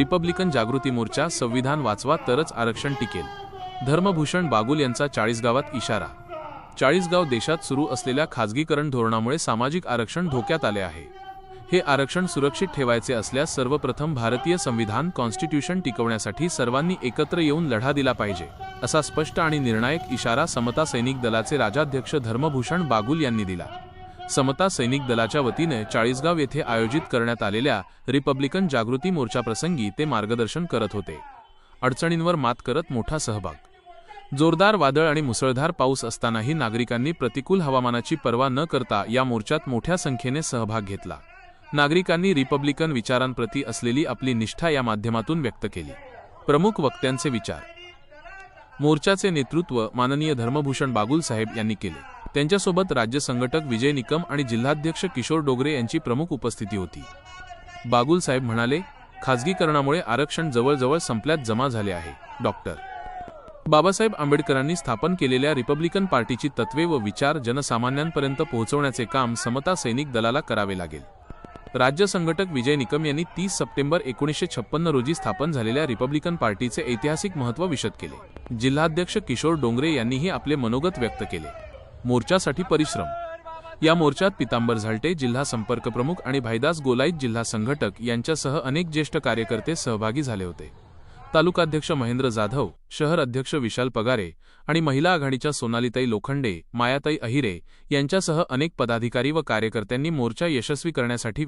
Republican जागृती मोर्चा संविधान वाचवा तरच आरक्षण टिकेल. धर्मभूषण बागुल यांचा चाळीसगावात इशारा. चाळीसगाव देशात सुरू असलेल्या खाजगीकरण धोरणामुळे सामाजिक आरक्षण धोक्यात आले आहे. हे आरक्षण सुरक्षित ठेवायचे असल्यास सर्वप्रथम भारतीय संविधान कॉन्स्टिट्यूशन टिकवण्यासाठी सर्वांनी एकत्र येऊन लढा दिला पाहिजे असा स्पष्ट आणि निर्णायक इशारा समता सैनिक दलाचे राजाध्यक्ष धर्मभूषण बागुल यांनी दिला. समता सैनिक दलाच्या वतीने चाळीसगाव येथे आयोजित करण्यात आलेल्या रिपब्लिकन जागृती मोर्चाप्रसंगी ते मार्गदर्शन करत होते. अडचणींवर मात करत मोठा सहभाग. जोरदार वादळ आणि मुसळधार पाऊस असतानाही नागरिकांनी प्रतिकूल हवामानाची पर्वा न करता या मोर्चात मोठ्या संख्येने सहभाग घेतला. नागरिकांनी रिपब्लिकन विचारांप्रती असलेली आपली निष्ठा या माध्यमातून व्यक्त केली. प्रमुख वक्त्यांचे विचार. मोर्चाचे नेतृत्व माननीय धर्मभूषण बागुल साहेब यांनी केले. त्यांच्यासोबत राज्य संघटक विजय निकम आणि जिल्हाध्यक्ष किशोर डोगरे यांची प्रमुख उपस्थिती होती. बागुल साहेब म्हणाले खाजगीकरणामुळे आरक्षण जवळजवळ संपल्यात जमा झाले आहे. डॉक्टर बाबासाहेब आंबेडकरांनी स्थापन केलेल्या रिपब्लिकन पार्टीची तत्वे व विचार जनसामान्यांपर्यंत पोहोचवण्याचे काम समता सैनिक दलाला करावे लागेल. राज्य संघटक विजय निकम यांनी तीस सप्टेंबर एकोणीसशे छप्पन्न रोजी स्थापन झालेल्या रिपब्लिकन पार्टीचे ऐतिहासिक महत्त्व विशद केले. जिल्हाध्यक्ष किशोर डोंगरे यांनीही आपले मनोगत व्यक्त केले. मोर्चासाठी परिश्रम. या मोर्चात पितांबर झालटे जिल्हा संपर्क प्रमुख आणि भाईदास गोलाईत जिल्हा संघटक यांच्यासह अनेक ज्येष्ठ कार्यकर्ते सहभागी झाले होते. तालुकाध्यक्ष महेंद्र जाधव शहर अध्यक्ष विशाल पगारे आणि महिला आघाडीच्या सोनालीताई लोखंडे मायाताई अहिरे यांच्यासह अनेक पदाधिकारी व कार्यकर्त्यांनी मोर्चा यशस्वी करण्यासाठी